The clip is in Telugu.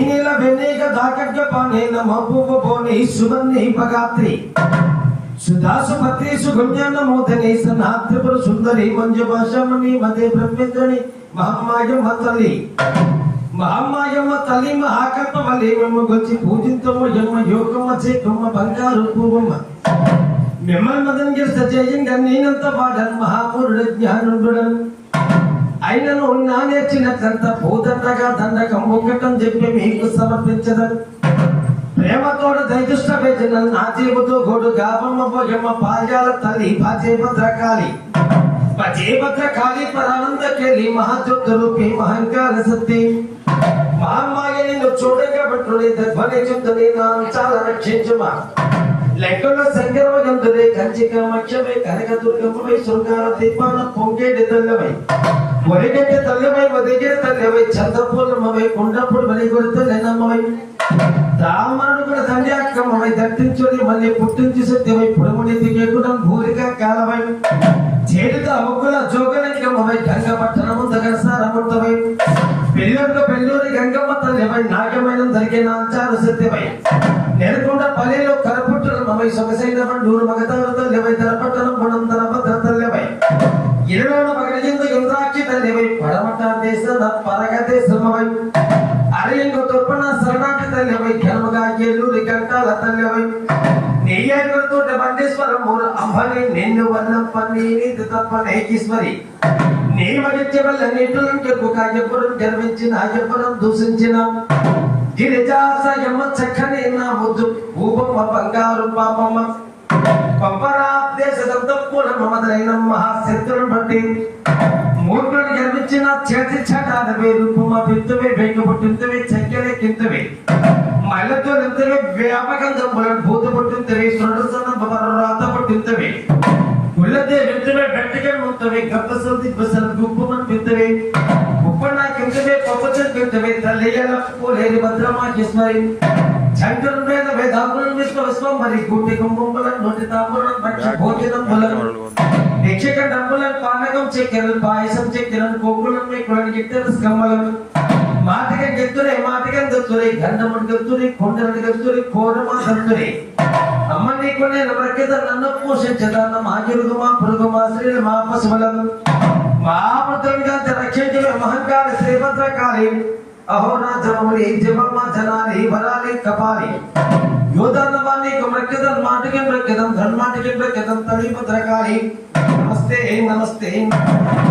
ఇంగిల వెనేక దాకట్క పానేన మబ్బువ పోని సువర్ణి భగాత్రి. సుధాసుపత్రి సుగుణ్యాన మోదని సనాత్రిపుర సుందరి మంజు భాషమణి మదే బ్రహ్మేంద్రని మహమ్మాయమ్మ తల్లి. మహమ్మాయమ్మ తల్లి మహాకల్ప వల్లి మమ్మ గొచ్చి పూజింతము యమ్మ యోగమ్మ చేకమ్మ బంగారు పూవమ్మ మిమ్మల్ని మదన్ చేస్తే చేయంగా నేనంత పాడన్ మహాపురుడు జ్ఞానుడు అయినను నా నేర్చినట్లంత పూదండగా దండకం ఒకటం చెప్పి మీకు సమర్పించదన్ ప్రేమతోడ దైదుష్ట వేజన నా జీవుతో గోడు గాపమ్మ భోగమ్మ పాల్యాల తల్లి భజే భద్రకాళి భజే భద్రకాళి పరానంద కేలి మహాజ్యోత రూపి మహంకార సత్తి మహమ్మాయ నిన్ను చూడగా పట్టుని ధ్వని చుందని నా చాలా రక్షించుమా. లెక్కలో సంగరవగందులే కంచిక మక్షమే కనక దుర్గమ్మై శృంగార దీపాన పొంగేటి తల్లవై ఒరిగెట్టి తల్లవై ఒదిగే తల్లవై చందపూర్ణమవై కుండప్పుడు బలి కొడితే లెనమ్మవై రామనుడు కూడా తండ్రి అక్కమ్మవై దట్టించుని మళ్ళీ పుట్టించి సత్యమై పుడముడి దిగేకుడం భూరిక కాలమై. చేతితో అముకుల జోగలింగమ్మవై గంగ పట్టణము దగ్గర సారముంతమై పెళ్ళూరుకు పెళ్ళూరి గంగమ్మ తల్లిమై నాగమైన జరిగే అంచారు సత్యమై. నెరకుండా పల్లెలో కరపుట్టడం మమై సొగసైన బండూరు మగతారు తల్లివై తరపట్టణం ఇరలోన మగనిందు ఇంద్రాక్షి తల్లివై. పడమట దేశ పరగ దేశమవై. అరయంగు తొప్పన శరణాటి తల్లివై. ఘనముగా ఏలూరి గంటాల తల్లివై. నెయ్యేరుతో బండేశ్వరం మూల అంబని నిన్ను వన్నప్ప నీది తప్ప నేకీశ్వరి. నీ మగిత్య వల్ల నీటులంకెక్కు కాయపురం గర్వించిన ఆయపురం దూషించిన. గిరిజాసయమ్మ చక్కని నా ముద్దు. ఊపమ్మ బంగారు పాపమ్మ. పంపరాదేశదంతపురం మొదలైన మహాశక్తులను బట్టి మూర్ఖులను జన్మించిన చేతి చటాదవే రూపమ పిత్తవే వెంక పుట్టింతవే చక్కెరే కింతవే. మల్లతో నింతవే వ్యాపకం వ్యాపకందములను భూత పుట్టింతవే సృఢసన రాత పుట్టింతవే. ఉల్లదే నింతవే వెంటగా ముంతవే గప్పసలు దిబ్బసలు గుప్పమని పిత్తవే ఉప్పన్న కింతవే పప్పచని కింతవే తల్లియల పోలేని భద్రమా శంకరుని మీద వేదాంతులను విశ్వ విశ్వం మరి గుంటి కుంభముల నోటి తాంబూలం భక్ష భోజనం బలం భిక్షక డబ్బులను పానకం చెక్కెరలు పాయసం చెక్కెరలు కొగ్గులను మీకులను గిట్టెలు స్కమ్మలను మాటగా గెత్తురే మాటగా దత్తురే గంధముడు గత్తురే కొండలను గత్తురే కోరమా దత్తురే అమ్మ నీకు నేను బ్రక్కిత నన్ను పోషించదన్న మా గిరుగు మా పురుగు మా స్త్రీలు మా పశువులను. మా పుత్రంగా రక్షించే మహంకార శ్రీభద్రకాళి. अहोना जमवली जमम जनाली भराली कपाली। योदन वाणी कमृकदन माटिके मृकदन धन माटिके मृकदन तली पत्रकारी नमस्ते नमस्ते।